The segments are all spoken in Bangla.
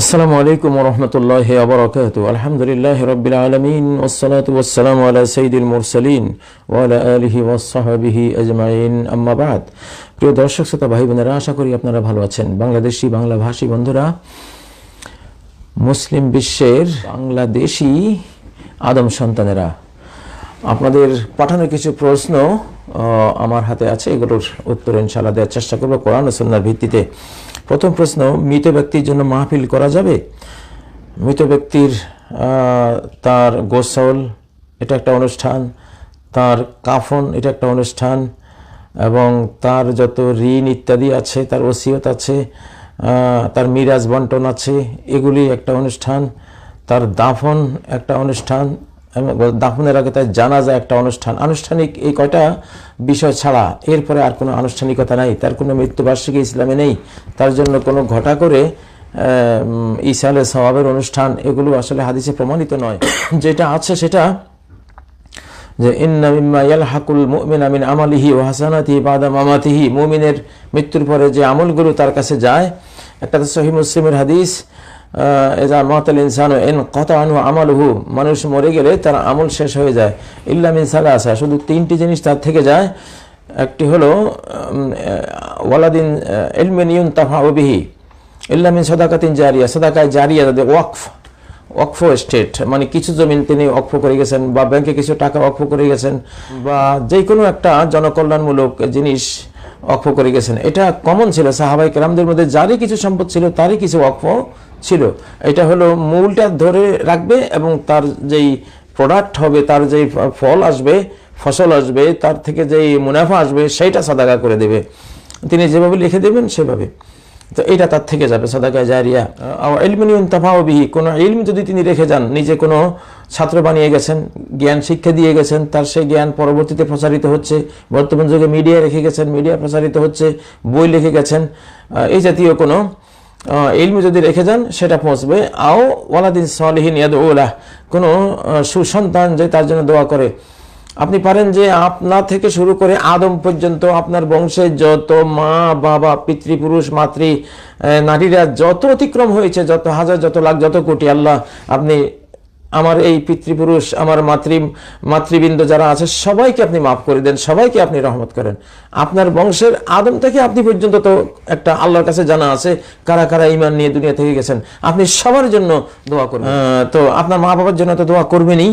আসসালামু আলাইকুম রহমতুল্লাহ আবরকাত আলহামদুলিল্লাহ রবিল আলমিন ওসলাত ওসালাম আলা সঈদুল মুরসালিন ওয়ালা আলহি ওসাহাবিহি আজমাইন। আম্মাবাদ প্রিয় দর্শক, শ্রোতা ভাই বোনেরা আশা করি আপনারা ভালো আছেন। বাংলাদেশি বাংলা ভাষী বন্ধুরা, মুসলিম বিশ্বের বাংলাদেশি আদম সন্তানেরা আপনাদের পাঠানো কিছু প্রশ্ন আমার হাতে আছে। এগুলোর উত্তর ইনশাল্লাহ দেওয়ার চেষ্টা করব কোরআন ও সুন্নাহর ভিত্তিতে। প্রথম প্রশ্ন, মৃত ব্যক্তির জন্য মাহফিল করা যাবে? মৃত ব্যক্তির তার গোসল, এটা একটা অনুষ্ঠান। তার কাফন, এটা একটা অনুষ্ঠান। এবং তার যত ঋণ ইত্যাদি আছে, তার ওসিয়ত আছে তার মিরাজ বন্টন আছে, এগুলি একটা অনুষ্ঠান। তার দাফন একটা অনুষ্ঠান। দাফনের আগে তার জানাজা একটা অনুষ্ঠান। আনুষ্ঠানিক এই কয়টা বিষয় ছাড়া এরপরে আর কোনো আনুষ্ঠানিকতা নাই। তার কোনো মৃত্যুবার্ষিকী ইসলামে নেই। তার জন্য কোনো ঘটা করে ঈসা আলের সবাবের অনুষ্ঠান, এগুলো আসলে হাদিসে প্রমাণিত নয়। যেটা আছে সেটা যে, ইন্না মিম্মা ইয়ালহাকুল মুমিন আমিন আমালিহি ও হাসানাতিহি বাদা মামাতিহি। মুমিনের মৃত্যুর পরে যে আমলগুলো তার কাছে যায়, একটা তো সহি মুসলিমের হাদিস এজা মাতাল ইনসান এন কত আনু আমালহু, মানুষ মরে গেলে তার আমল শেষ হয়ে যায়। ইল্লা মিন সালাসা, শুধু তিনটি জিনিস তার থেকে যায়। একটি হলো ওয়ালাদিন এলমেনিউন তাফা বিহি। ইল্লামিন সদাকাতিন জারিয়া, সদাকায় জারিয়া তাদের ওয়াকফ অক্ফ স্টেট মানে কিছু জমিন তিনি অক্ফ করে গেছেন বা ব্যাংকে কিছু টাকা অক্ফ করে গেছেন বা যে কোনো একটা জনকল্যাণমূলক জিনিস অক্ফ করে গেছেন। এটা কমন ছিল, সাহাবাই কেরামদের মধ্যে যারই কিছু সম্পদ ছিল, তারই কিছু অক্ফ ছিল। এটা হলো মূলটা ধরে রাখবে এবং তার যেই প্রোডাক্ট হবে, তার যেই ফল আসবে, ফসল আসবে, তার থেকে যেই মুনাফা আসবে, সেইটা সাদাগা করে দেবে। তিনি যেভাবে লিখে দেবেন, সেভাবে। তো এটা তার থেকে যাবে সাদাকা জারিয়া। এলমিনিয়ন তাফাও বিহি, কোনো ইলম যদি তিনি রেখে যান, নিজে কোনো ছাত্র বানিয়ে গেছেন, জ্ঞান শিক্ষা দিয়ে গেছেন, তার সেই জ্ঞান পরবর্তীতে প্রচারিত হচ্ছে, বর্তমান যুগে মিডিয়া রেখে গেছেন, মিডিয়া প্রচারিত হচ্ছে, বই লিখে গেছেন এই জাতীয় কোনো ইলম যদি রেখে যান, সেটা পৌঁছবে। আও ওয়ালাদিন সালিহিন ইয়াদ ওলাহ কোনো সুসন্তান যে তার জন্য দোয়া করে আপনি পারেন যে আপনা থেকে শুরু করে আদম পর্যন্ত আপনার বংশে যত মা, বাবা, পিতৃপুরুষ, মাতৃ নারীরা যত অতিক্রম হয়েছে, যত হাজার, যত লাখ, যত কোটি, আল্লাহ আপনি আমার এই পিতৃপুরুষ আমার মাতৃ মাতৃবৃন্দ যারা আছে সবাইকে আপনি মাফ করে দেন সবাইকে আপনি রহমত করেন। আপনার বংশের আদম থেকে আপনি পর্যন্ত তো একটা আল্লাহর কাছে জানা আছে কারা কারা ইমান নিয়ে দুনিয়া থেকে গেছেন আপনি সবার জন্য দোয়া করবেন। আহ, তো আপনার মা বাবার জন্য তো দোয়া করবেনই।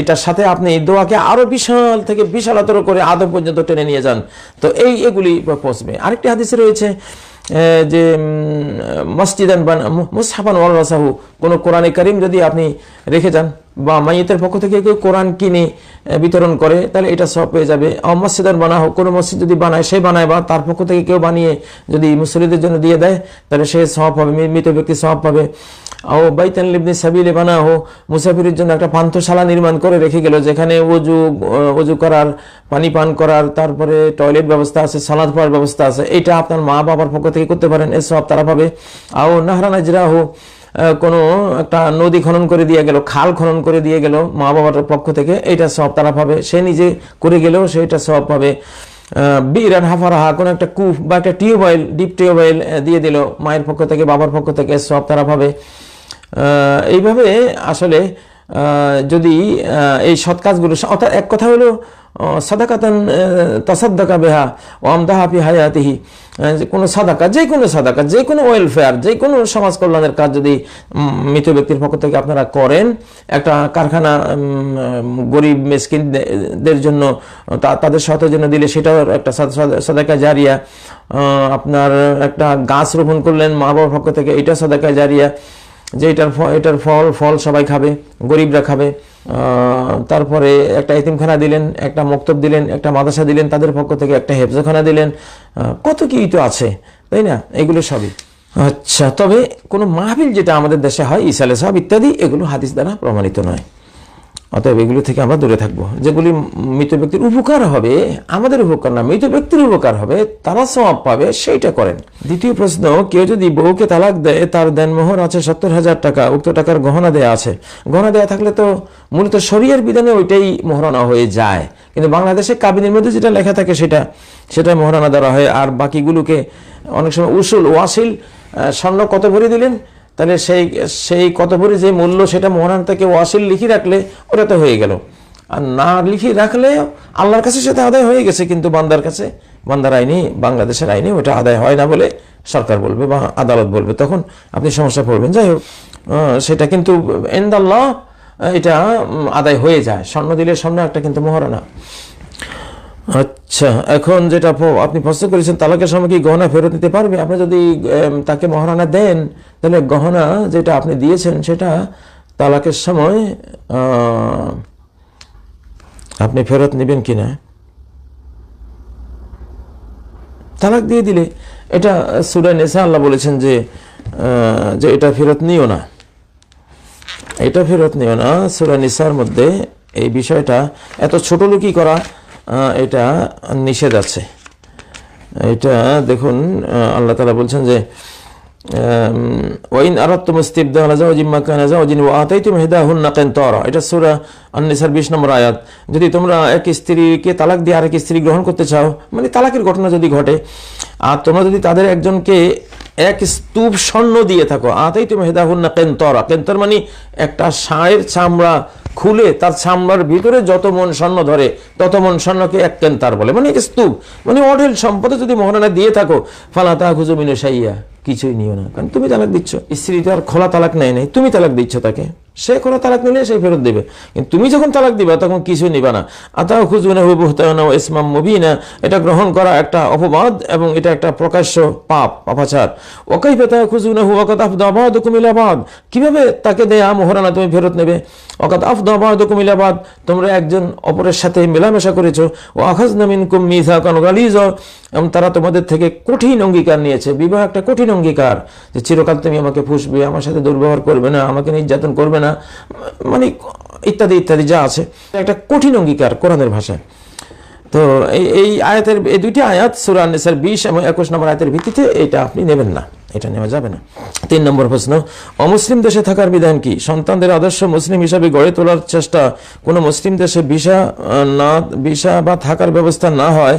এটার সাথে আপনি দোয়াকে আরও বিশাল থেকে বিশালতর করে আদম পর্যন্ত টেনে নিয়ে যান। তো এই এগুলি পৌঁছবে। আরেকটি হাদিসে রয়েছে যে মসজিদান বান মুসহাফান ওয়াল রাসাহু কোনো কোরআনে করিম যদি আপনি রেখে যান বা মাইয়েতের পক্ষ থেকে কেউ কোরআন কিনে বিতরণ করে তাহলে এটা সব পেয়ে যাবে। অ মসজিদান বানা হোক কোনো মসজিদ যদি বানায় সে বানায় বা তার পক্ষ থেকে কেউ বানিয়ে যদি মুসলিদের জন্য দিয়ে দেয় তাহলে সে সব পাবে মৃত ব্যক্তি সব পাবে। ও বাইতান লিবনি সাবিলে বানা হো মুসাফিরের জন্য একটা পান্থশালা নির্মাণ করে রেখে গেল যেখানে অজু অজু করার পানি পান করার তারপরে টয়লেট ব্যবস্থা আছে সালাদ পাওয়ার ব্যবস্থা আছে এটা আপনার মা বাবার পক্ষ থেকে করতে পারেন এসব তারা পাবে। আও নাহরা নাজরা হো আহ, কোনো একটা নদী খনন করে দিয়ে গেল, খাল খনন করে দিয়ে গেল মা বাবার পক্ষ থেকে এটা সব তারা পাবে সে নিজে করে গেলেও সেটা সব পাবে বিরান হাফারাহা কোনো একটা কূপ বা একটা টিউবওয়েল, ডিপ টিউবওয়েল দিয়ে দিল মায়ের পক্ষ থেকে, বাবার পক্ষ থেকে, সব তারা পাবে এইভাবে আসলে যদি এই সৎ কাজগুলো, অর্থাৎ এক কথা হলো সাদাকাতান তাসাদ্দাকা বেহা ও আমদাহা ফি হায়াতিহি। কোনো সাদাকা, যে কোনো সাদাকা, যে কোনো ওয়েলফেয়ার, যে কোনো সমাজ কল্যাণের কাজ যদি মৃত ব্যক্তির পক্ষ থেকে আপনারা করেন, একটা কারখানা গরিব মেসকিনদের জন্য তাদের সহায়তার জন্য দিলে সেটাও একটা সাদ- সাদ- সাদাকা জারিয়া। আপনার একটা গাছ রোপণ করলেন মা বাবার পক্ষ থেকে, এটা সাদাকা জারিয়া। যে এটার এটার ফল ফল সবাই খাবে, গরিবরা খাবে। তারপরে একটা এতিমখানা দিলেন, একটা মক্তব দিলেন, একটা মাদাসা দিলেন, তাদের পক্ষ থেকে একটা হেফজখানা দিলেন। কত কি তো আছে, তাই না? এগুলো সবই। আচ্ছা তবে কোনো মাহফিল যেটা আমাদের দেশে হয় ইসালে সাহেব ইত্যাদি, এগুলো হাদিস দ্বারা প্রমাণিত নয়। অতএব এগুলো থেকে আমরা দূরে থাকব। যেগুলি মৃত ব্যক্তির উপকার হবে, আমাদের উপকার না, মৃত ব্যক্তির উপকার হবে, তারা সমাপ পাবে, সেইটা করেন। দ্বিতীয় প্রশ্ন, কেউ যদি বউকে তালাক দেয়, তার দেনমোহর আছে সত্তর হাজার টাকা, উক্ত টাকার গহনা দেয়া আছে। গহনা দেয়া থাকলে তো মূলত শরীরের বিধানে ওইটাই মোহরানা হয়ে যায়। কিন্তু বাংলাদেশে কাবিনের মধ্যে যেটা লেখা থাকে সেটা সেটা মোহরানা দেওয়া হয়। আর বাকিগুলোকে অনেক সময় উসুল, ওয়াসিল স্বর্ণ কত ভরে দিলেন? তাহলে সেই সেই কত ভরি যে মূল্য সেটা মহারান থেকে ওয়াসিল লিখে রাখলে ওটা তো হয়ে গেল। আর না লিখে রাখলে আল্লাহর কাছে সেটা আদায় হয়ে গেছে, কিন্তু বান্দার কাছে, বান্দার আইনি, বাংলাদেশের আইনে ওটা আদায় হয় না বলে সরকার বলবে বা আদালত বলবে। তখন আপনি সমস্যা পড়বেন। যাই হোক সেটা কিন্তু এন্দাল্লাহ এটা আদায় হয়ে যায়। স্বর্ণ দিলে স্বর্ণ একটা কিন্তু মহারানা আচ্ছা এখন যেটা আপনি প্রশ্ন করেছেন, তালাকের সময় কি গহনা ফেরত নিতে পারবে? আপনি যদি তাকে মহারানা দেন, তাহলে গহনা যেটা আপনি দিয়েছেন, সেটা তালাকের সময় আপনি ফেরত নেবেন কিনা? তালাক দিয়ে দিলে। এটা সুরাই নেশা আল্লাহ বলেছেন যে যে এটা ফেরত নিও না। এটা ফেরত নিও না। সুরা নিসার মধ্যে এই বিষয়টা এত ছোট লুকি করা এটা নিষেধ আছে। এটা দেখুন আল্লাহ তালা বলছেন যে ওয়াইন আরাত্তুম ইস্তিবদাল যাওজিম মাকানা যাওজিন ওয়া আতাইতুম হিদাহুন্না কিনতারা। এটা সূরা আন-নিসার 20 নম্বর আয়াত। যদি তোমরা এক স্ত্রীকে তালাক দিয়ে আরেক স্ত্রী গ্রহণ করতে চাও মানে তালাকের ঘটনা যদি ঘটে, আর তোমরা যদি তাদের একজনকে এক স্তূপ স্বর্ণ দিয়ে থাকো। আতেই তুমি হেদাহুন্না কেন্তরা। কেন্তর মানে একটা ষাঁড়ের চামড়া খুলে তার চামড়ার ভিতরে যত মন স্বর্ণ ধরে, তত মন স্বর্ণকে এক কেন্তার বলে। মানে এক স্তূপ। মানে অঢেল সম্পদে যদি মহারানা দিয়ে থাকো, ফালা ফালাতা মিনে সাইয়া কিছুই নিও না। কারণ তুমি তালাক দিচ্ছ। স্ত্রী তো আর খোলা তালাক নেয় নাই। তুমি তালাক দিচ্ছ তাকে। সে কোনো তালাক নিলে সে ফেরত দেবে। কিন্তু তুমি যখন তালাক দিবা, তখন কিছু নিবা না। আতাও খুঁজবে হু বুহতানা ও ইসমাম মুবিনা, এটা গ্রহণ করা একটা অপবাদ এবং এটা একটা প্রকাশ্য পাপ পাপাচার ওকাই পেতা খুঁজবে হু অকাত আফদাবাদ কুমিলাবাদ কীভাবে তাকে দেয়া মোহরানা তুমি ফেরত নেবে? অকাত আফদাবাদ কুমিলাবাদ তোমরা একজন অপরের সাথে মেলামেশা করেছ। ও আখাজ নামিন কুম মিথা কান গালিজ। এবং তারা তোমাদের থেকে কঠিন অঙ্গীকার নিয়েছে। বিবাহ একটা কঠিন অঙ্গীকার যে চিরকাল তুমি আমাকে ফুসবে আমার সাথে দুর্ব্যবহার করবে না, আমাকে নির্যাতন করবে না মানে ইত্যাদি ইত্যাদি যা আছে। একটা কঠিন অঙ্গীকার কোরআনের ভাষায়। তো এই আয়াতের, এই দুইটি আয়াত, সুরা নিসার বিশ এবং একুশ নম্বর আয়াতের ভিত্তিতে এটা আপনি নেবেন না, এটা নেওয়া যাবে না। তিন নম্বর প্রশ্ন, অমুসলিম দেশে থাকার বিধান কি? সন্তানদের আদর্শ মুসলিম হিসাবে গড়ে তোলার চেষ্টা, কোনো মুসলিম দেশে ভিসা না, ভিসা বা থাকার ব্যবস্থা না হয়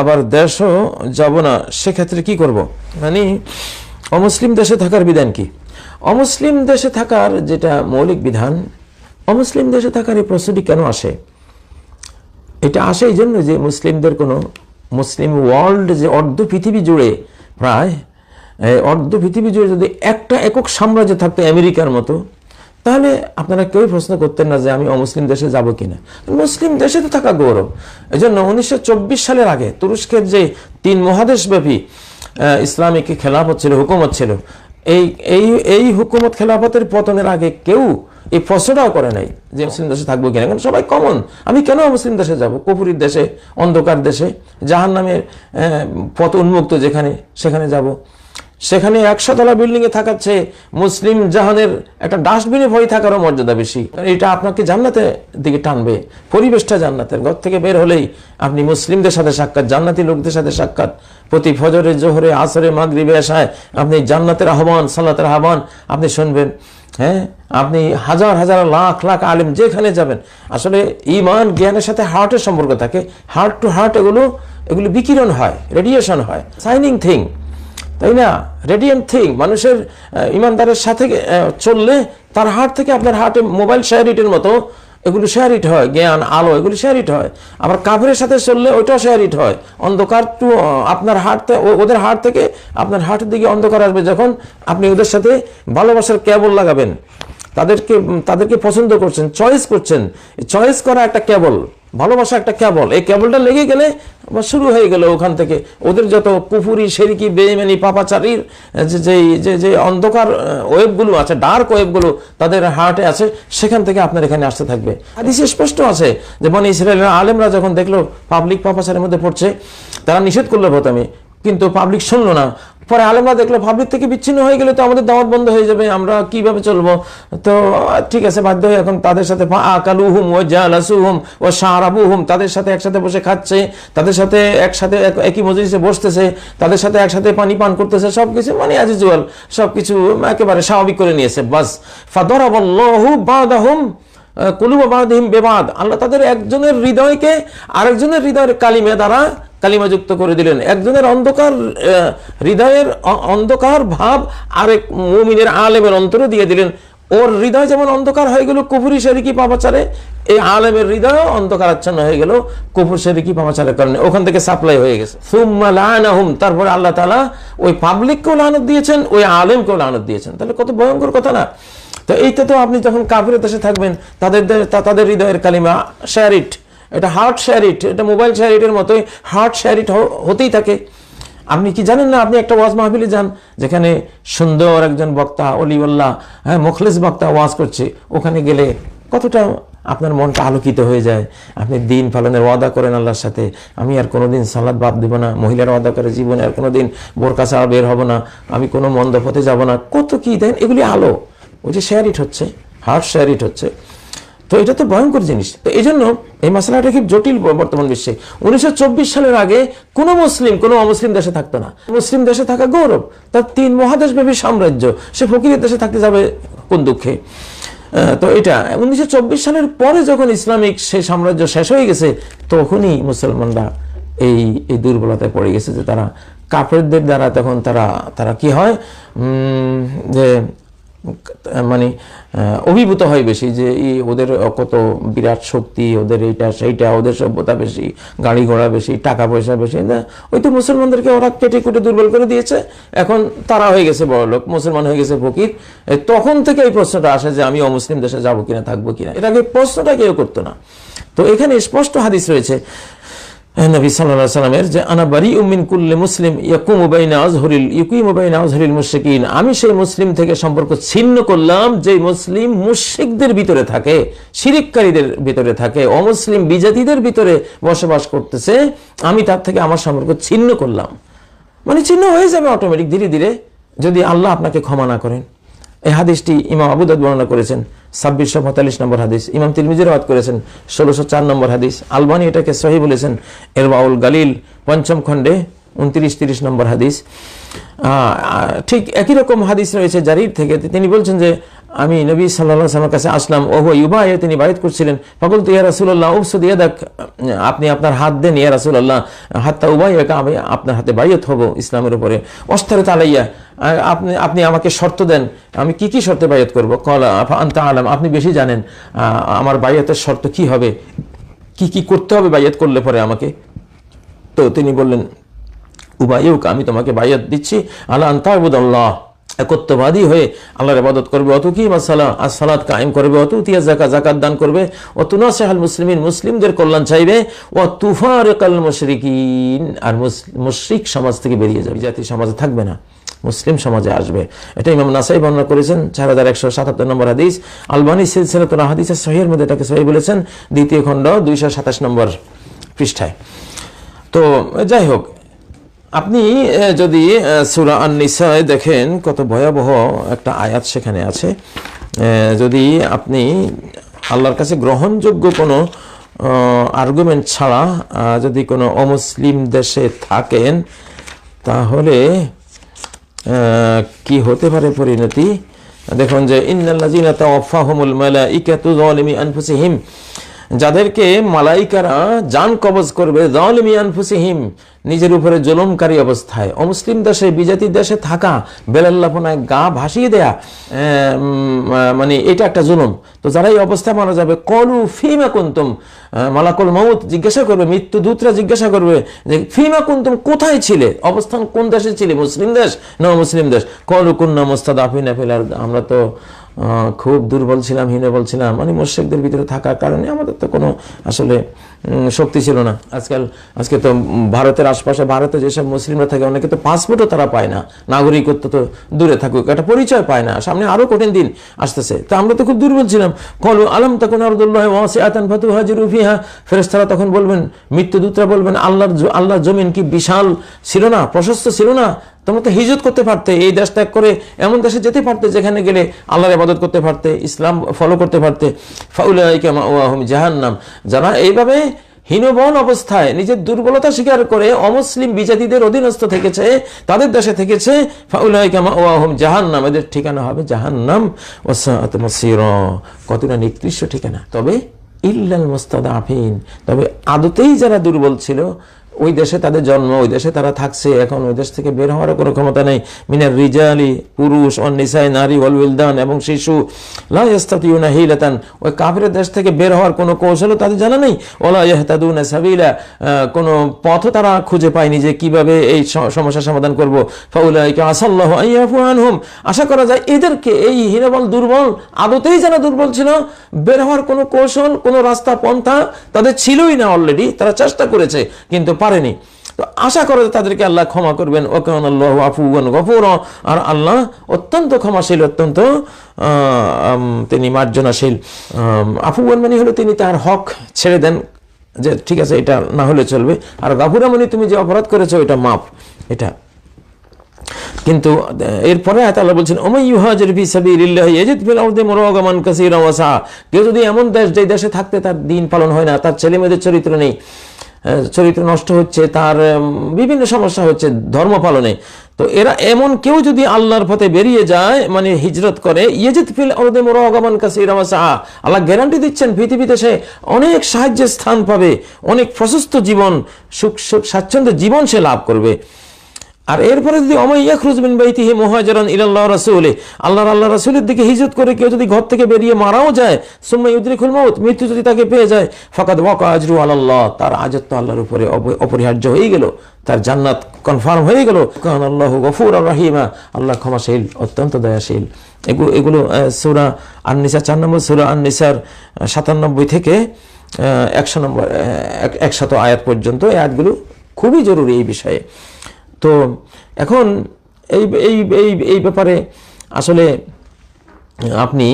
আবার দেশও যাব না, সেক্ষেত্রে কি করব? মানে অমুসলিম দেশে থাকার বিধান কি? অমুসলিম দেশে থাকার যেটা মৌলিক বিধান, অমুসলিম দেশে থাকার এই প্রশ্নটি কেন আসে? এটা আসে এই জন্য যে মুসলিমদের কোনো মুসলিম ওয়ার্ল্ড যে অর্ধ পৃথিবী জুড়ে প্রায় অর্ধ পৃথিবী জুড়ে যদি একটা একক সাম্রাজ্য থাকতো আমেরিকার মতো তাহলে আপনারা কেউই প্রশ্ন করতেন না যে আমি অমুসলিম দেশে যাব কিনা। মুসলিম দেশে তো থাকা গৌরব। এই জন্য উনিশশো চব্বিশ সালের আগে তুরস্কের যে তিন মহাদেশব্যাপী ইসলামিক খেলাফত ছিল, হুকুমত ছিল, এই এই এই হুকুমত খেলাফতের পতনের আগে কেউ এই প্রশ্নটাও করে নাই যে মুসলিম দেশে থাকব কিনা। কারণ সবাই কমন আমি কেন মুসলিম দেশে যাব? কপুরীর দেশে, অন্ধকার দেশে জাহান নামের পথ উন্মুক্ত যেখানে, সেখানে যাব। সেখানে একশো তলা বিল্ডিং এ থাকার চেয়ে মুসলিম জাহানের একটা ডাস্টবিনে ভয় থাকারও মর্যাদা বেশি। এটা আপনাকে জান্নাতের দিকে টানবে, পরিবেশটা জান্নাতের। ঘর থেকে বের হলেই আপনি মুসলিমদের সাথে সাক্ষাৎ, জান্নাতি লোকদের সাথে সাক্ষাৎ। প্রতি ফজরে, জোহরে, আসরে, মাগরিবে আসায় আপনি জান্নাতের আহ্বান সাল্লাতের আহ্বান আপনি শুনবেন। হ্যাঁ? আপনি হাজার হাজার, লাখ লাখ আলেম যেখানে যাবেন, আসলে ইমান জ্ঞানের সাথে হার্টের সম্পর্ক থাকে। হার্ট টু হার্ট এগুলো এগুলো বিকিরণ হয় রেডিয়েশন হয়। সাইনিং থিং তাই না? রেডিয়েন্ট থিং মানুষের ইমানদারের সাথে চললে তার হাট থেকে আপনার হাটে মোবাইল শেয়ারিটের মতো, এগুলো শেয়ারিট হয়, জ্ঞান, আলো, এগুলো শেয়ারিট হয়। আবার কাফের সাথে চললে ওইটাও শেয়ারিট হয়। অন্ধকার টু আপনার হার্ট ওদের হাট থেকে আপনার হাটের দিকে অন্ধকার আসবে যখন আপনি ওদের সাথে ভালোবাসার কেবল লাগাবেন। তাদেরকে তাদেরকে পছন্দ করছেন চয়েস করছেন। চয়েস করা একটা কেবল ভালোবাসা একটা কেবল। এই কেবলটা লেগে গেলে বা শুরু হয়ে গেল ওখান থেকে। ওদের যত কুফুরি, সেরিকি, বেইমানি, পাপাচারির যে যে যে অন্ধকার ওয়েবগুলো আছে, ডার্ক ওয়েবগুলো তাদের হার্টে আছে, সেখান থেকে আপনার এখানে আসতে থাকবে। হাদিসে স্পষ্ট আছে যে মানে ইসরায়েলের আলেমরা যখন দেখল পাবলিক পাপাচারের মধ্যে পড়ছে, তারা নিষেধ করল প্রথমে। কিন্তু পাবলিক শুনলো না। পরে আলেমরা দেখল পাবলিক থেকে বিচ্ছিন্ন হয়ে গেলে তো আমাদের দাওয়াত বন্ধ হয়ে যাবে, আমরা কীভাবে চলবো? তো, ঠিক আছে, বাধ্য হয়ে এখন তাদের সাথে আকালু হুম ও জালাসু হুম ও সারাবু হুম তাদের সাথে একসাথে বসে খাচ্ছে, তাদের সাথে একসাথে এক- একই মজলিসে বসতেছে, তাদের সাথে একসাথে পানি পান করতেছে সব কিছু মানে অ্যাজ ইউজুয়াল সব কিছু একেবারে স্বাভাবিক করে নিয়েছে, বাস। ফাদরাবাল্লাহু বাদাহুম কুলুব বাদিম বেবাদ। আল্লাহ তাদের একজনের হৃদয়কে আরেকজনের হৃদয়ের কালিমে দ্বারা কালিমাযুক্ত করে দিলেন। একজনের অন্ধকার হৃদয়ের অন্ধকার ভাব আরেক মুমিনের আলেমের অন্তরে দিয়ে দিলেন। ওর হৃদয় যেমন অন্ধকার হয়ে গেল, কুফুরি শরিকি পাপাচারে এই আলেমের হৃদয় অন্ধকার আচ্ছন্ন হয়ে গেল, কুফুর শরিকি পাপাচারের কারণে। ওখান থেকে সাপ্লাই হয়ে গেছে। সুম্মা লাআনাহুম তারপরে আল্লাহ তালা ওই পাবলিককেও লানত দিয়েছেন, ওই আলেমকেও লানত দিয়েছেন। তাহলে কত ভয়ঙ্কর কথা না? তো এইটা তো আপনি যখন কাফির দেশে থাকবেন, তাদের তাদের হৃদয়ের কালিমা শেয়ারিট এটা হার্ট শেয়ারিট এটা মোবাইল শেয়ারিটের মতোই হার্ট শেয়ারিট হতেই থাকে। আপনি কি জানেন না, আপনি একটা ওয়াজ মাহফিলে যান, যেখানে সুন্দর একজন বক্তা, অলিউল্লাহ হ্যাঁ মুখলেস বক্তা ওয়াজ করছে। ওখানে গেলে কতটা আপনার মনটা আলোকিত হয়ে যায়। আপনি দিন পালনের ওয়াদা করেন আল্লাহর সাথে। আমি আর কোনোদিন সালাদ বাদ দেবো না, মহিলারা ওয়াদা করে জীবনে আর কোনোদিন বোরকা ছাড়া বের হব না, আমি কোনো মন্দ পথে যাব না। কত কি, দেন এগুলি আলো। ওই যে শেয়ার ইট হচ্ছে হার্ড শেয়ার ইট হচ্ছে। তো এটা তো ভয়ঙ্কর জিনিস। তো এই জন্য এই মশলাটা খুব জটিল বর্তমান বিশ্বে। উনিশশো চব্বিশ সালের আগে কোনো মুসলিম, কোনো অমুসলিম দেশে থাকতো না। মুসলিম দেশে থাকা গৌরব, তার তিন মহাদেশব্যাপী সাম্রাজ্য, সে ফকিরের দেশে থাকতে যাবে কোন দুঃখে? তো এটা, উনিশশো চব্বিশ সালের পরে যখন ইসলামিক সে সাম্রাজ্য শেষ হয়ে গেছে, তখনই মুসলমানরা এই এই দুর্বলতায় পড়ে গেছে যে তারা কাফেরদের দ্বারা তখন তারা তারা কি হয়? যে মানে অভিভূত হয় বেশি যে ওদের কত বিরাট শক্তি, ওদের এইটা, সেইটা, ওদের সভ্যতা বেশি, গাড়ি ঘোড়া বেশি, টাকা পয়সা বেশি ওই তো মুসলমানদেরকে ওরা কেটে কুটে দুর্বল করে দিয়েছে। এখন তারা হয়ে গেছে বড় লোক, মুসলমান হয়ে গেছে ফকির। তখন থেকে এই প্রশ্নটা আসে যে আমি অমুসলিম দেশে যাব কিনা, থাকব কিনা। এটাকে প্রশ্নটা কেউ করতো না। তো এখানে স্পষ্ট হাদিস রয়েছে নবী সাল্লাল্লাহু সাল্লামের যে, আনা বারি উমিন কুল্লে মুসলিম ইয়াকুম উবাইনা আজহরিল ইকুইম উবাইনা আজহরিল মুশরিকিন। আমি সেই মুসলিম থেকে সম্পর্ক ছিন্ন করলাম যে মুসলিম মুশরিকদের ভিতরে থাকে, শিরিককারীদের ভিতরে থাকে, অমুসলিম বিজাতিদের ভিতরে বসবাস করতেছে, আমি তার থেকে আমার সম্পর্ক ছিন্ন করলাম। মানে ছিন্ন হয়ে যাবে অটোমেটিক ধীরে ধীরে যদি আল্লাহ আপনাকে ক্ষমা না করেন। এই হাদিসটি ইমাম আবুদাদ বর্ণনা করেছেন। ছাব্বিশশো পঁয়তাল্লিশ নম্বর হাদিস। ইমাম তিলমিজি রাত করেছেন, ষোলোশো চার নম্বর হাদিস। আলবানি এটাকে সহি বলেছেন, এরবাউল গালিল, পঞ্চম খণ্ডে উনত্রিশ তিরিশ নম্বর হাদিস। ঠিক একই রকম হাদিস রয়েছে জারির থেকে। তিনি বলছেন যে আমি নবী সাল্লামের কাছে আসলাম, ওহো ইউবা তিনি বায়ত করছিলেন। ফকুল তো ইয়া রাসুল্লাহ উবসুদ ইয়াদাক। আপনি আপনার হাত দেন, ইয়া রাসুল্লাহ হাতটা উবাই আমি আপনার হাতে বাইয়ত হব ইসলামের উপরে। অস্তারে তালাইয়া আপনি আপনি আমাকে শর্ত দেন, আমি কি কি শর্তে বাইয়ত করব? কলা আন্তা আলাম, আপনি বেশি জানেন আমার বাইয়তের শর্ত কি হবে? কি কি করতে হবে বাইয়ত করলে পরে আমাকে? তো তিনি বললেন উবায়ুক আমি তোমাকে বাইয়াত দিচ্ছি আল্লাহ আন্তাবুদাল্লাহ একত্ববাদী হয়ে আল্লাহর ইবাদত করবে। অত কি মাসালা? আর কায়েম করবে। অত তিয়া জাকা জাকাত দান করবে। ও তুনাসেহাল মুসলিমিন, মুসলিমদের কল্যাণ চাইবে। ও তুফারেকাল মুশরিকিন। আর মুশরিক সমাজ থেকে বেরিয়ে যাবে। জাতি সমাজে থাকবে না। মুসলিম সমাজে আসবে। এটা ইমাম নাসাই বর্ণনা করেছেন, চার হাজার একশো সাতাত্তর নম্বর হাদিস। আলবানি সিলসিলাতুল হাদিসের সহির মধ্যে এটাকে সহি বলেছেন। দ্বিতীয় খণ্ড দুইশো সাতাশ নম্বর পৃষ্ঠায়। তো যাই হোক আপনি যদি সুরা আন নিসায় দেখেন, কত ভয়াবহ একটা আয়াত সেখানে আছে। যদি আপনি আল্লাহর কাছে গ্রহণযোগ্য কোনো আর্গুমেন্ট ছাড়া যদি কোনো অমুসলিম দেশে থাকেন, তাহলে কি হতে পারে পরিণতি? দেখুন যে, ইন্নাল্লাযিনা তাওয়াফাহুমুল মালাইকাতু যালিমি আনফুসিহিম যাদেরকে মালাইকারা জান কবজ করবে, যালিমি আনফুসিহিম, নিজের উপরে জুলুমকারী অবস্থায়। অমুসলিম দেশে, বিজাতি দেশে থাকা বেলাল্লাপনায় গা ভাসিয়ে দেয়া মানে এটা একটা জুলুম। তো যারা এই অবস্থায় মারা যাবে, কলু ফিমা কুন্তুম মালাকুল মাউত জিজ্ঞাসা করবে মৃত্যু দূতরা জিজ্ঞাসা করবে যে, ফিমা কুন্তুম কোথায় ছিলে? অবস্থান কোন দেশে ছিলে? মুসলিম দেশ না মুসলিম দেশ? কলু কুন্না মোস্তাদ আফিনা ফেলার আমরা তো খুব দুর্বল ছিলাম, হীনে বলছিলাম মানে মোর্শেকদের ভিতরে থাকার কারণে আমাদের তো কোনো আসলে শক্তি ছিল না। আজকাল, আজকে তো ভারতের আশপাশে, ভারতে যেসব মুসলিমরা থাকে, অনেকে তো পাসপোর্টও তারা পায় না। নাগরিকত্ব তো দূরে থাকুক, একটা পরিচয় পায় না। সামনে আরও কঠিন দিন আসতেছে। তো আমরা তো খুব দুর্বল ছিলাম। কলু, আলম তখন আরদুল্লাহ ওয়াসি আতান ফাতু হাজির ফিহা। ফেরেশতারা তখন বলবেন, মৃত্যুদূতরা বলবেন, আল্লাহর আল্লাহর জমিন কি বিশাল ছিল না, প্রশস্ত ছিল না? তোমরা তো হিজত করতে পারতে, এই দেশ ত্যাগ করে এমন দেশে যেতে পারতে যেখানে গেলে আল্লাহর ইবাদত করতে পারতে, ইসলাম ফলো করতে পারতে। ফাউলাইকা মাওয়াহুম জাহান্নাম। যারা এইভাবে হীনবন অবস্থায় নিজের দুর্বলতা স্বীকার করে অমুসলিম বিজাতিদের অধীনস্থ থেকেছে, তাদের দেশে থেকেছে ওয়াহুম জাহান্নাম। এদের ঠিকানা হবে জাহান্নাম। ওসাত মসির। কতটা নিকৃষ্ট ঠিকানা। তবে ইল্লাল মোস্তাদ আফিন তবে আদতেই যারা দুর্বল ছিল ওই দেশে তাদের জন্ম, ওই দেশে তারা থাকছে, এখন ওই দেশ থেকে বের হওয়ার কোনো ক্ষমতা নেই। মিনার রিজালি, পুরুষ অনিসাই নারী ওয়াল উইলদান এবং শিশু। লাস্তাতিউনা হিলাতান। ওই কাফের দেশ থেকে বের হওয়ার কোনো কৌশলও তাদের জানা নেই। ওলা ইয়াহতাদুনা সাবিলা। কোনো পথও তারা খুঁজে পায়নি যে কীভাবে এই সমস্যার সমাধান করব। ফাউলাইকা আসাল্লাহু আইয়াফু আনহুম। আশা করা যায় এদেরকে এই হীনবল, দুর্বল, আদতেই যারা দুর্বল ছিল, বের হওয়ার কোনো কৌশল, কোনো রাস্তা, পন্থা তাদের ছিলই না অলরেডি তারা চেষ্টা করেছে। কিন্তু পারেনি। তো আশা করে তাদেরকে আল্লাহ ক্ষমা করবেন। ওকান আল্লাহ আফুয়ান গফুর আর আল্লাহ অত্যন্ত ক্ষমাশীল অত্যন্ত তিনি মার্জনাশীল। আম, আফুয়ান মানে হলো তিনি তার হক ছেড়ে দেন যে ঠিক আছে এটা না হলে চলবে। আর গাফুরা মানে তুমি যে অপরাধ করেছ এটা মাপ এটা। কিন্তু এরপরে আল্লাহ বলছেন ওমাই ইউহাজির ফি সাবিলিল্লাহ ইয়াজিদ ফিল আরদি মুরাগামান কাসীরা ওয়া সা কেউ যদি এমন দেশ যে দেশে থাকতে তার দিন পালন হয় না তার ছেলে মেয়েদের চরিত্র নেই। চরিত্র নষ্ট হচ্ছে, তার বিভিন্ন সমস্যা হচ্ছে ধর্ম পালনে। তো এরা এমন কেউ যদি আল্লাহর পথে বেরিয়ে যায় মানে হিজরত করে, ইয়েজিদ ফিল আরদি মুরাগামান সাহা আল্লাহ গ্যারান্টি দিচ্ছেন পৃথিবীতে সে অনেক সাহায্যের স্থান পাবে, অনেক প্রশস্ত জীবন, সুখ সুখ স্বাচ্ছন্দ্য জীবন সে লাভ করবে। আর এরপরে যদি অমাইয়া খুরজবিন বাইতিহি মুহাজারান ইলাল্লাহ রাসূলে আল্লাহর আল্লাহ রাসূলের দিকে হিজরত করে কেউ যদি ঘর থেকে বেরিয়ে মারাও যায়, সুম্মা ইউদ্রিকুল মাউত, মৃত্যু যদি তাকে পেয়ে যায়, ফাকাদ ওয়াকা আজরু আলাল্লাহ, তার আজত তো আল্লাহর উপরে অপরিহার্য হয়ে গেল, তার জান্নাত কনফার্ম হয়ে গেল। কারণ আল্লাহ গফুর আর রাহিমা, আল্লাহ ক্ষমাশীল, অত্যন্ত দয়াশীল। এগুলো এগুলো সুরা আন-নিসা, চার নম্বর সুরা আন-নিসার সাতানব্বই থেকে একশো নম্বর একশত আয়াত পর্যন্ত। এই আয়াতগুলো খুবই জরুরি এই বিষয়ে। তো এখন এই এই এই এই ব্যাপারে আসলে আপনি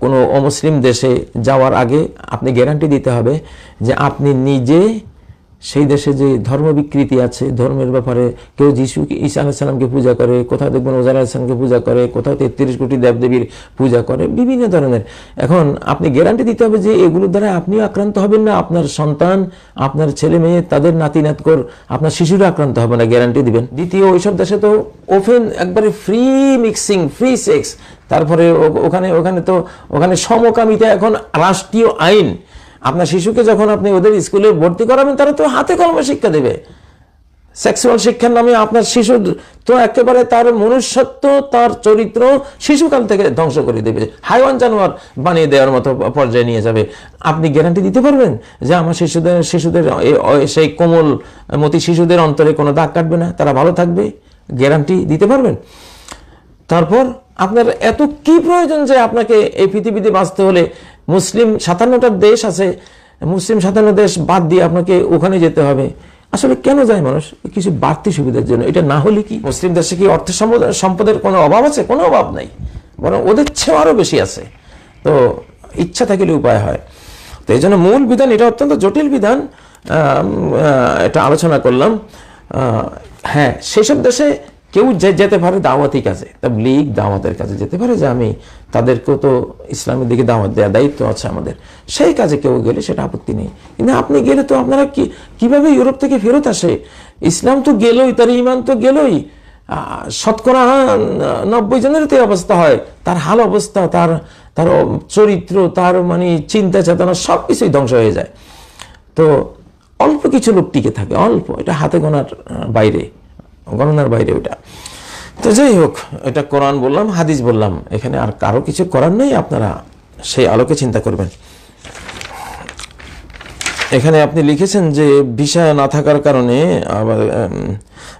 কোনো অমুসলিম দেশে যাওয়ার আগে আপনি গ্যারান্টি দিতে হবে যে আপনি নিজে সেই দেশে যে ধর্ম বিকৃতি আছে, ধর্মের ব্যাপারে কেউ যিশু ঈসা আলাইসাল্লামকে পূজা করে, কোথাও দেখবেন ওজার আলাইসালামকে পূজা করে, কোথাও তেত্রিশ কোটি দেবদেবীর পূজা করে, বিভিন্ন ধরনের। এখন আপনি গ্যারান্টি দিতে হবে যে এগুলোর দ্বারা আপনিও আক্রান্ত হবেন না, আপনার সন্তান, আপনার ছেলে মেয়ে, তাদের নাতি নাতকর আপনার শিশুরা আক্রান্ত হবে না, গ্যারান্টি দিবেন। দ্বিতীয়, ওইসব দেশে তো ওপেন, একবারে ফ্রি মিক্সিং ফ্রি সেক্স তারপরে ওখানে ওখানে তো, ওখানে সমকামিতা এখন রাষ্ট্রীয় আইন। আপনার শিশুকে যখন আপনি ওদের স্কুলে ভর্তি করাবেন, তারা তো হাতে কলমে শিক্ষা দেবে। সেক্সুয়াল শিক্ষার নামে আপনার শিশু তো একেবারে তার মনুষ্যত্ব, তার চরিত্র শিশুকাল থেকে ধ্বংস করে দেবে। হাইওয়ান জানোয়ার বানিয়ে দেওয়ার মতো পর্যায়ে নিয়ে যাবে। আপনি গ্যারান্টি দিতে পারবেন যে আমার শিশুদের শিশুদের সেই কোমল, মতি শিশুদের অন্তরে কোনো দাগ কাটবে না, তারা ভালো থাকবে গ্যারান্টি দিতে পারবেন। তারপর আপনার এত কি প্রয়োজন যে আপনাকে এই পৃথিবীতে বাঁচতে হলে মুসলিম সাতান্নটা দেশ আছে, মুসলিম সাতান্ন দেশ বাদ দিয়ে আপনাকে ওখানে যেতে হবে। আসলে কেন যায় মানুষ? কিছু বাড়তি সুবিধার জন্য। এটা না হলে কি? মুসলিম দেশে কি অর্থ সম্পদ- সম্পদের কোনো অভাব আছে? কোনো অভাব নাই। বরং ওদের চেয়েও আরও বেশি আছে। তো ইচ্ছা থাকলে উপায় হয়। তো এই জন্য মূল বিধান, এটা অত্যন্ত জটিল বিধান এটা আলোচনা করলাম। হ্যাঁ সেসব দেশে কেউ যেতে পারে দাওয়াতি কাজে। লীগ দাওয়াতের কাজে যেতে পারে যে আমি তাদেরকেও তো ইসলামের দিকে দাওয়াত দেওয়ার দায়িত্ব আছে আমাদের। সেই কাজে কেউ গেলে সেটা আপত্তি নেই। কিন্তু আপনি গেলে তো আপনারা কি, কীভাবে ইউরোপ থেকে ফেরত আসে? ইসলাম তো গেলই, তার ইমান তো গেলই। শতকরা নব্বই জনের তো অবস্থা হয়। তার হাল অবস্থা, তার তার চরিত্র, তার মানে চিন্তা চেতনা সব কিছুই ধ্বংস হয়ে যায়। তো অল্প কিছু লোক টিকে থাকে, অল্প। এটা হাতে গোনার বাইরে, গণনার বাইরে ওটা। তো যাই হোক, এটা কোরআন বললাম, হাদিস বললাম। এখানে আর কারও কিছু করার নেই, আপনারা সেই আলোকে চিন্তা করবেন। এখানে আপনি লিখেছেন যে ভিসা না থাকার কারণে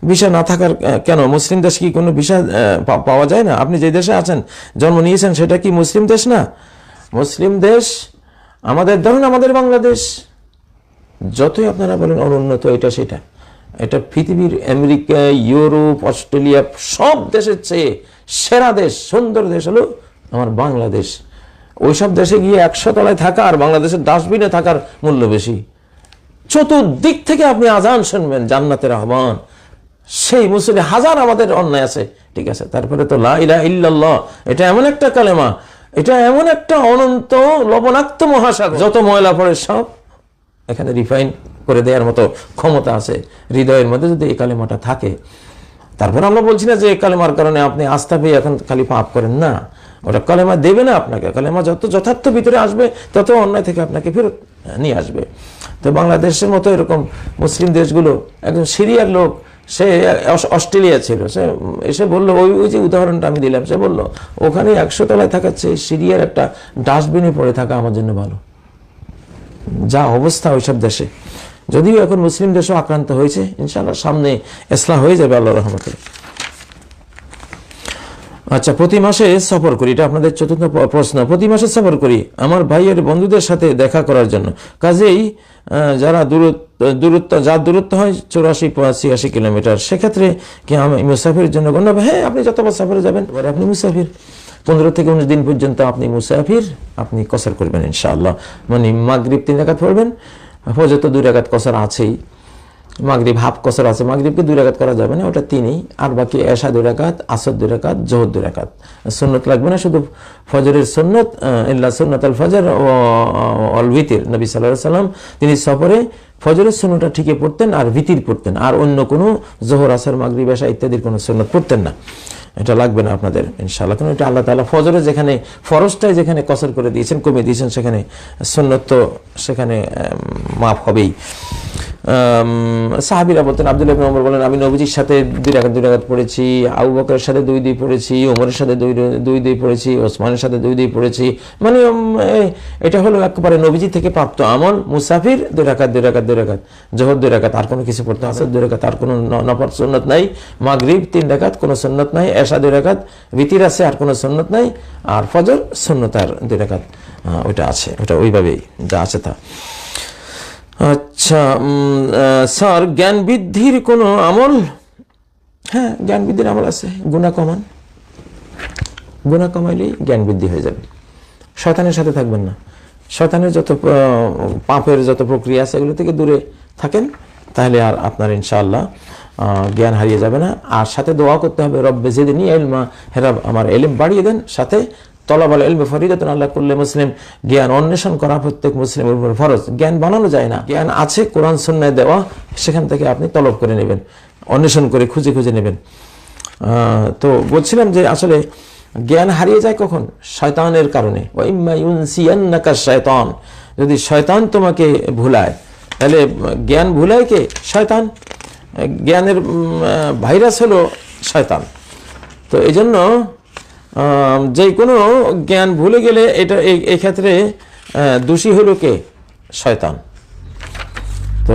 ভিসা না থাকার কেন? মুসলিম দেশ কি কোনো ভিসা পাওয়া যায় না? আপনি যে দেশে আছেন, জন্ম নিয়েছেন, সেটা কি মুসলিম দেশ না? মুসলিম দেশ আমাদের ধরুন আমাদের বাংলাদেশ। যতই আপনারা বলেন অনুন্নত, এটা সেটা। এটা পৃথিবীর আমেরিকা, ইউরোপ, অস্ট্রেলিয়া, সব দেশের চেয়ে সেরা দেশ, সুন্দর দেশ হলো আমার বাংলাদেশ। ওইসব দেশে গিয়ে একশো তলায় থাকা আর বাংলাদেশের ডাস্টবিনে থাকার মূল্য বেশি। চতুর্দিক থেকে আপনি আজান শুনবেন, জান্নাতের আহ্বান। সেই মুসলিম হাজার আমাদের অন্যায় আছে, ঠিক আছে? তারপরে তো লা ইল্লাল্লাহ, এটা এমন একটা কালেমা, এটা এমন একটা অনন্ত লবণাক্ত মহাসাগর। যত ময়লা পড়ে সব এখানে রিফাইন করে দেওয়ার মতো ক্ষমতা আছে। হৃদয়ের মধ্যে যদি এই কালেমাটা থাকে, তারপর আমরা বলছি না যে এই কালেমার কারণে আপনি আস্থা পেয়ে এখন খালি পাপ করেন। না, ওটা কালেমা দেবে না আপনাকে। কালেমা যত যথার্থ ভিতরে আসবে, তত অন্যায় থেকে আপনাকে ফেরত নিয়ে আসবে। তো বাংলাদেশের মতো এরকম মুসলিম দেশগুলো, একজন সিরিয়ার লোক, সে অস্ট্রেলিয়া ছিল, সে, এসে বলল, ওই ওই যে উদাহরণটা আমি দিলাম, সে বলল, ওখানে একশো তলায় থাকার চেয়ে সিরিয়ার একটা ডাস্টবিনে পড়ে থাকা আমার জন্য ভালো। যা অবস্থা ওইসব দেশে। যদিও এখন মুসলিম দেশও আক্রান্ত হয়েছে ইনশাল্লাহ সামনে ইসলাম হয়ে যাবে আল্লাহ রহমতে। আচ্ছা প্রতি মাসে সফর করি, এটা আপনাদের চতুর্থ প্রশ্ন। প্রতি মাসে সফর করি আমার ভাইয়ের বন্ধুদের সাথে দেখা করার জন্য। কাজেই যারা দূরত্ব দূরত্ব, যার দূরত্ব হয় চৌরাশি ছিয়াশি কিলোমিটার, সেক্ষেত্রে কি আমি মুসাফির জন্য গণ্য হ্যাঁ আপনি যতবার সফরে যাবেন, এবারে আপনি মুসাফির। পনেরো থেকে উনিশ দিন পর্যন্ত আপনি মুসাফির, আপনি কসর করবেন ইনশাআল্লাহ। মানে মাগরিব তিন রাকাত পড়বেন, ফজর তো দুই রাকাত কসর আছেই। মাগরিব হাফ কসর আছে, মাগরিবকে দুই রাকাত করা যাবে না, ওটা তিনই। আর বাকি এশা দুই রাকাত, আসর দুই রাকাত, জোহর দুই রাকাত। সুন্নত লাগবে না, শুধু ফজরের সুন্নত ইল্লা সুন্নত আল ফজর ও অল ভিতির। নবী সাল্লাহ সাল্লাম তিনি সফরে ফজরের সুন্নতটা ঠিকই পড়তেন আর ভিতির পড়তেন। আর অন্য কোনো জোহর, আসর, মাগরিব, এশা ইত্যাদির কোনো সুন্নত পড়তেন না। এটা লাগবে না আপনাদের, ইনশাআল্লাহ। কারণ এটা আল্লাহ তালা ফজরে যেখানে, ফরজটাই যেখানে কসর করে দিয়েছেন, কমিয়ে দিয়েছেন, সেখানে সুন্নত সেখানে মাফ হবেই। সাহাবীরা বলতেন আব্দুল্লাহ ইবনে ওমর বলেন আমি নবীজির সাথে দুই রাকাত দুই রাকাত পড়েছি আবু বকরের সাথে দুই দুই পড়েছি ওমরের সাথে দুই দুই দুই পড়েছি ওসমানের সাথে দুই দুই পড়েছি। মানে এটা হলো একেবারে নবীজি থেকে প্রাপ্ত আমল মুসাফির দুই রাকাত দুই রাকাত দুই রাকাত জোহর দুই রাকাত আর কোনো কিছু পড়তে আসর দুই রাকাত আর কোনো ন- নফল সুন্নত নাই মাগরিব তিন রাকাত কোনো সুন্নত নাই এশা দুই রাকাত ভিতির আছে আর কোনো সুন্নত নাই আর ফজর সুন্নত আর দুই আহ, ওইটা আছে ওটা ওইভাবেই যা আছে তা। আচ্ছা স্যার, জ্ঞান বৃদ্ধির কোনো আমল? হ্যাঁ জ্ঞান বৃদ্ধির আমল আছে। গুণা কমান। গুণা কমাইলেই জ্ঞান বৃদ্ধি হয়ে যাবে। শয়তানের সাথে থাকবেন না। শয়তানের যত পাপের যত প্রক্রিয়া আছে, এগুলো থেকে দূরে থাকেন, তাহলে আর আপনার ইনশাআল্লাহ জ্ঞান হারিয়ে যাবে না। আর সাথে দোয়া করতে হবে, রব্বে যেদিনই এলমা হেরাব আমার এলিম বাড়িয়ে দেন। সাথে তলাবাল এলমে ফরিদাতুন আল্লাহ করলে মুসলিম। জ্ঞান অন্বেষণ করা প্রত্যেক মুসলিমের উপর ফরজ। জ্ঞান বানানো যায় না। জ্ঞান আছে, কোরআন, সুন্নায় দেওয়া, সেখান থেকে আপনি তলব করে নেবেন। অন্বেষণ করে খুঁজে খুঁজে নেবেন। তো বলছিলাম যে আসলে জ্ঞান হারিয়ে যায় কখন? শয়তানের কারণে। শয়তান। যদি শয়তান তোমাকে ভুলায়, তাহলে জ্ঞান ভুলায় কে? শয়তান। জ্ঞানের ভাইরাস হলো শয়তান। তো এই জন্য যে কোনো জ্ঞান ভুলে গেলে এটা এই ক্ষেত্রে দোষী হলো কে? শয়তান। তো,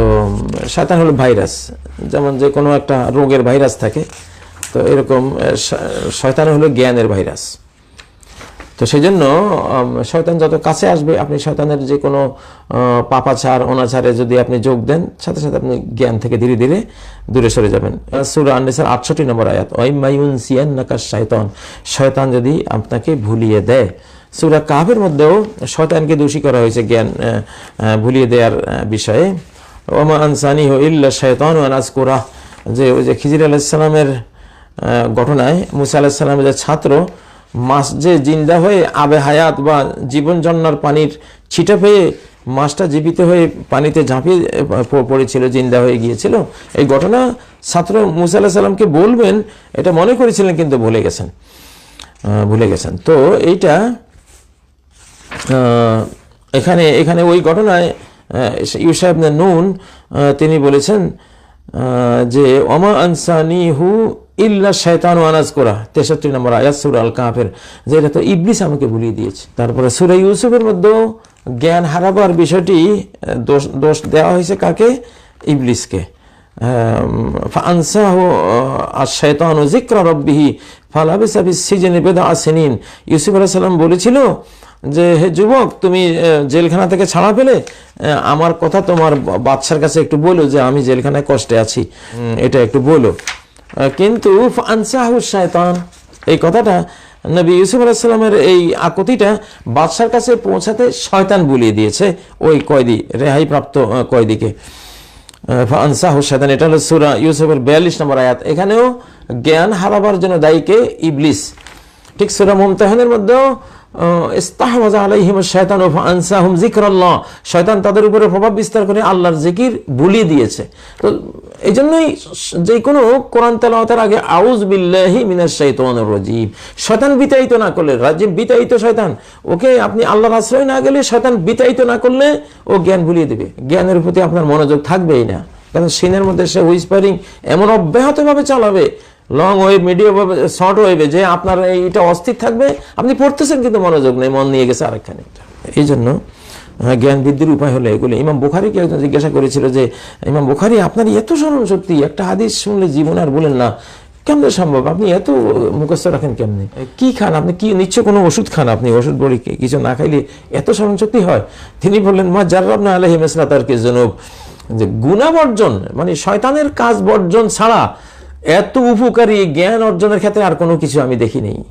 শয়তান হলো ভাইরাস। যেমন যে কোনো একটা রোগের ভাইরাস থাকে, তো এরকম শয়তান হলো জ্ঞানের ভাইরাস। তো সেই জন্য শয়তান যত কাছে আসবে, আপনি শয়তানের যে কোনো পাপাচার, অনাচারে যদি আপনি যোগ দেন, সাথে সাথে আপনি জ্ঞান থেকে ধীরে ধীরে দূরে সরে যাবেন। সুরা আন্নেসার আটষট্টি নম্বর আয়াত ওই মাইউন সিয়ান নাকাশ শয়তান শয়তান যদি আপনাকে ভুলিয়ে দেয়, সুরা কাহের মধ্যেও শয়তানকে দোষী করা হয়েছে জ্ঞান ভুলিয়ে দেওয়ার বিষয়ে। ওমা আনসানি হো ইল্লা শয়তান ও আনাজ কোরা যে ওই যে খিজির আলাইসালামের ঘটনায় মুসা আলাহিসাল্লামের যে ছাত্র মাছ যে জিন্দা হয়ে আবে হায়াত বা জীবন জন্নার পানির ছিটা পেয়ে মাছটা জীবিত হয়ে পানিতে ঝাঁপিয়ে পড়েছিল, জিন্দা হয়ে গিয়েছিল। এই ঘটনা ছাত্র মুসা আল্লাহ সাল্লামকে বলবেন, এটা মনে করেছিলেন কিন্তু ভুলে গেছেন। ভুলে গেছেন। তো এইটা এখানে এখানে ওই ঘটনায় ইউ ইউসাহেব নুন তিনি বলেছেন যে অমা আনসানি হু ইল্লা শয়তান আনাজ করা। তেষট্টি নম্বর আয়াসুর আল কাফের যেটা তো ইবলিস আমাকে ভুলিয়ে দিয়েছে। তারপরে সুরা ইউসুফের মধ্যেও জ্ঞান হারাবার বিষয়টি দোষ দোষ দেওয়া হয়েছে কাকে? ইবলিসকে। আনসাহ আর শয়তান ও জিক্রা রব্বিহি ফালাবে সাবি সিজনে বেদা আসেনিন ইউসুফ আলাইসাল্লাম বলেছিল যে হে যুবক তুমি জেলখানা থেকে ছাড়া পেলে আমার কথা তোমার বাচ্চার কাছে একটু বলো যে আমি জেলখানায় কষ্টে আছি। এটা একটু বলো। কিন্তু আনসাহু শয়তান এই কথাটা নবী ইউসুফ আলাইসাল্লামের এই আকতিটা বাদশার কাছে পৌঁছাতে শয়তান বুলিয়ে দিয়েছে ওই কয়েদি রেহাই প্রাপ্ত আহ, কয়েদিকে। আনসাহ শয়তান এটা হলো সুরা ইউসুফের বিয়াল্লিশ নম্বর আয়াত। এখানেও জ্ঞান হারাবার জন্য দায়ীকে ইবলিস। ঠিক সুরা মুমতাহানের মধ্যেও শয়তান তাদের উপরে প্রভাব বিস্তার করে আল্লাহর জিকির ভুলিয়ে দিয়েছে। তো এই জন্যই যে কোনো কোরআন তেলাওয়াতের আগে আউজ বিল্লাহি মিনাশ শাইতানির রাজিম। শয়তান বিতাড়িত না করলে রাজিম বিতাড়িত শয়তান, ওকে আপনি আল্লাহর আশ্রয় না গেলে শয়তান বিতাড়িত না করলে ও জ্ঞান ভুলিয়ে দেবে। জ্ঞানের প্রতি আপনার মনোযোগ থাকবেই না। কারণ সিনের মধ্যে সে হুইসপারিং এমন অব্যাহতভাবে চালাবে long wave medium wave short ওয়েভে যে আপনার এইটা অস্থির থাকবে, আপনি পড়তেছেন কিন্তু মনোযোগ নেই, মন নিয়ে গেছে আরেকখানে। এই জন্য জ্ঞান বৃদ্ধির উপায় হলো এগুলো। ইমাম বুখারিকে একজন জিজ্ঞাসা করেছিল যে, ইমাম বুখারি, আপনার এত স্মরণ শক্তি, একটা হাদিস শুনলে জীবন আর বলেন না, কেমনে সম্ভব? আপনি এত মুখস্থ রাখেন কেমনি? কি খান আপনি? কি নিশ্চয় কোনো ওষুধ খান আপনি? ওষুধ বড়ি কিছু না খাইলে এত স্মরণ শক্তি হয়? তিনি বললেন, মা জার্রাব না আলহিম তার কে জনব, যে গুণা বর্জন মানে শয়তানের কাজ বর্জন ছাড়া এত উপকারী জ্ঞান অর্জনের ক্ষেত্রে আর কোনো কিছু আমি দেখিনি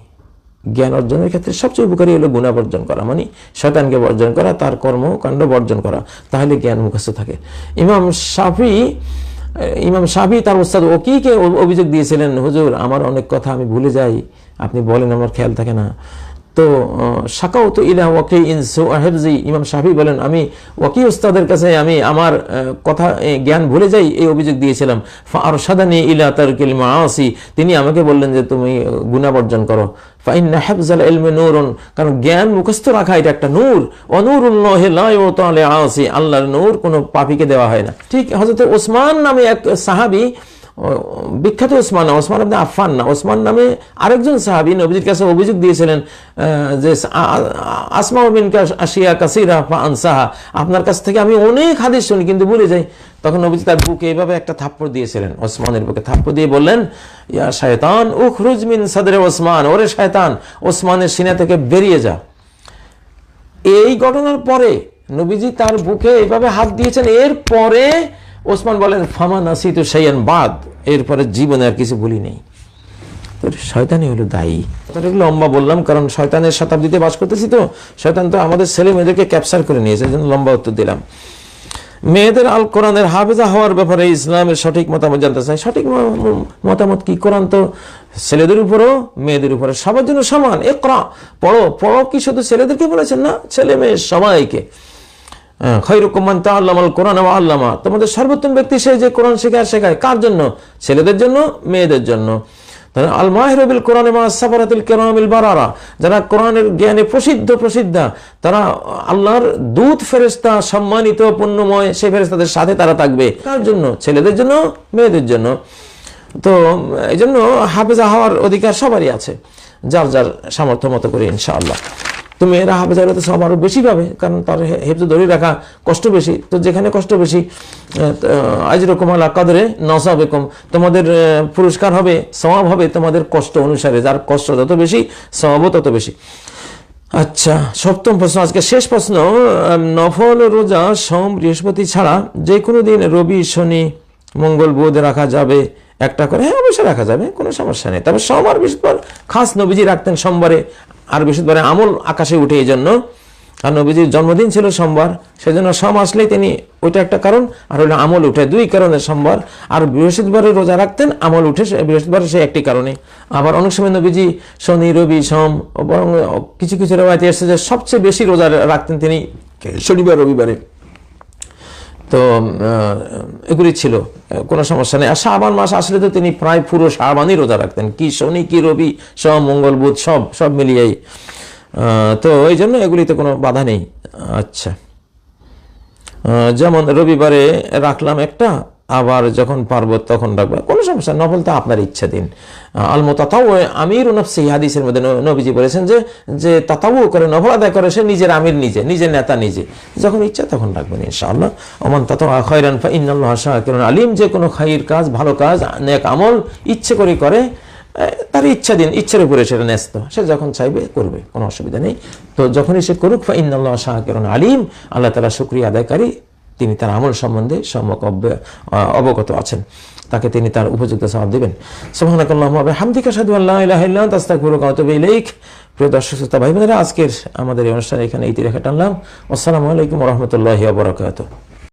জ্ঞান অর্জনের ক্ষেত্রে সবচেয়ে উপকারী হলো গুণা বর্জন করা। মানে শয়তানকে বর্জন করা, তার কর্মকাণ্ড বর্জন করা, তাহলে জ্ঞান মুখস্থ থাকে। ইমাম শাফি, ইমাম সাফি তার ওস্তাদ ওকিকে অভিযোগ দিয়েছিলেন, হুজুর, আমার অনেক কথা আমি ভুলে যাই। আপনি বলেন, আমার খেয়াল থাকে না। তো শাকাও তো ইলা ওয়াকি ইনসু আহেবজি ইমাম শাফি বলেন, আমি ওয়াকি উস্তাদের কাছে আমি আমার কথা জ্ঞান ভুলে যাই এই অভিযোগ দিয়েছিলাম। আর সাদানি ইলা তার কিলমা আসি তিনি আমাকে বললেন যে, তুমি গুনাহ বর্জন করো। ফাইন্না হাফজাল ইলমে নূরুন। কারণ জ্ঞান মুখস্থ রাখা এটা একটা নূর। অনূরুল্লাহ লা ইউতালে আসি আল্লাহর নূর কোনো পাপীকে দেওয়া হয় না। ঠিক হযরত ওসমান নামে এক সাহাবী বিখ্যাত ওসমান ওসমান আপনি আফফান না, ওসমান নামে আরেকজন সাহাবী নবীজির কাছে অভিযোগ দিয়েছিলেন যে আসমা বিন আশিয়া কাসিরা আনসাহা, আপনার কাছ থেকে আমি অনেক হাদিস শুনি, কিন্তু ভুলে যাই। তখন নবীজি তার বুকে এইভাবে একটা থাপ্পড় দিয়েছিলেন, ওসমানের বুকে থাপ্পড় দিয়ে বললেন, ইয়া শয়তান, উখরুজ মিন সাদরে ওসমান, ওরে শয়তান, ওসমানের সিনা থেকে বেরিয়ে যা। এই ঘটনার পরে নবীজি তার বুকে এইভাবে হাত দিয়েছেন এর পরে ওসমান বলেন, ফামা নাসি তো সাইয়ান বাদ এরপরে জীবনে আর কিছু ভুলি নেই। তো শয়তানই হলো দায়ী। লম্বা বললাম, কারণ শয়তানের শতাব্দীতে বাস করতেছি তো, শয়তান তো আমাদের ছেলে মেয়েদেরকে ক্যাপচার করে নিয়েছে জন্য লম্বা উত্তর দিলাম। মেয়েদের আল কোরআনের হাফেজা হওয়ার ব্যাপারে ইসলামের সঠিক মতামত জানতে চাই। সঠিক মতামত কি? কোরআন তো ছেলেদের উপরও, মেয়েদের উপরে সবার জন্য সমান। একরা পড়ো পড়ো কি শুধু ছেলেদেরকে বলেছেন না, ছেলে মেয়ে সবাইকে। খৈরুকুমান তাল্লামাল কোরআন ওয়া আল্লামা। তোমাদের সর্বোত্তম ব্যক্তি সে যে কোরআন শেখায় শেখায় কার জন্য? ছেলেদের জন্য, মেয়েদের জন্য। আল মাহিরবিল কোরআনে সাফারাতুল কেরামিল বারারা। যারা কোরআনের জ্ঞানে প্রসিদ্ধ, প্রসিদ্ধা, তারা আল্লাহর দূত ফেরেস্তা সম্মানিত, পুণ্যময়, সেই ফেরেস্তাদের সাথে তারা থাকবে। কার জন্য? ছেলেদের জন্য, মেয়েদের জন্য। তো এই জন্য হাফেজা হওয়ার অধিকার সবারই আছে, যার যার সামর্থ্য মতো করে, ইনশাআল্লাহ। তো মেয়েরা হাফেজা হলে তো সব আরও বেশি পাবে, কারণ তার হেফজ ধরে রাখা কষ্ট বেশি। তো যেখানে কষ্ট বেশি আজ রকম আল্লাহ কাদরে নসা তোমাদের পুরস্কার হবে, সওয়াব হবে তোমাদের কষ্ট অনুসারে। যার কষ্ট যত বেশি, সওয়াবও তত বেশি। আচ্ছা সপ্তম প্রশ্ন, আজকে শেষ প্রশ্ন নফল রোজা সোম বৃহস্পতি ছাড়া যে কোনো দিন রবি, শনি, মঙ্গল, বুধ রাখা যাবে। একটা করে হ্যাঁ অবশ্যই রাখা যাবে, কোনো সমস্যা নেই। তবে সোমবার বৃহস্পতিবার খাস নবীজি রাখতেন সোমবারে, আর বৃহস্পতিবারে আমল আকাশে উঠে এই জন্য। আর নবীজির জন্মদিন ছিল সোমবার, সেজন্য সোম আসলেই তিনি ওইটা একটা কারণ, আর হলো আমল উঠে দুই কারণে সোমবার। আর বৃহস্পতিবারে রোজা রাখতেন, আমল উঠে বৃহস্পতিবারে সে একটি কারণে। আবার অনেক সময় নবীজি শনি, রবি, সোম কিছু কিছু রেওয়ায়তে এসেছে যে সবচেয়ে বেশি রোজা রাখতেন তিনি। শনিবার, রবিবারে। তো এগুলি ছিল কোনো সমস্যা নেই। আর শাহবান মাস আসলে তো তিনি প্রায় পুরো শাহবানই রোজা রাখতেন। কি শনি, কি রবি, সব মঙ্গল বুধ, সব সব মিলিয়েই। তো ওই জন্য এগুলিতে কোনো বাধা নেই। আচ্ছা। যেমন রবিবারে রাখলাম একটা আবার যখন পারব তখন রাখব কোনো সমস্যা নফল তো আপনার ইচ্ছা দিন। আল মোতাতাও আমির নফসি হাদিসের মধ্যে নবীজি বলেছেন যে যে তাতাও করে নফল আদায় করে সে নিজের আমির নিজে, নিজের নেতা নিজে। যখন ইচ্ছা তখন রাখবেন ইনশাআল্লাহ। ওমান তাত খয়রান ফা ইন্নাল্লাহ শাকিরুন আলিম, যে কোনো খাইর কাজ, ভালো কাজ, নেক আমল ইচ্ছে করে করে তার ইচ্ছা দিন, ইচ্ছার উপরে সেটা ন্যস্ত। সে যখন চাইবে করবে, কোনো অসুবিধা নেই। তো যখনই সে করুক ফা ইন্নাল্লাহ শাকিরুন আলিম, আল্লাহ তালা শুক্রিয়া আদায়কারী তিনি তার আমল সম্বন্ধে সম্যক অবগত আছেন। তাকে তিনি তার উপযুক্ত সওয়াব দেবেন। সোহানাকাল্লাহ হামদিকা বিহামদিকা আল্লাহ প্রিয় দর্শক, শ্রোতা ভাই বোনেরা আজকের আমাদের এই অনুষ্ঠানে এখানে ইতি রেখে টানলাম। আসসালামু আলাইকুম রাহমাতুল্লাহি ওয়া বারাকাতুহু।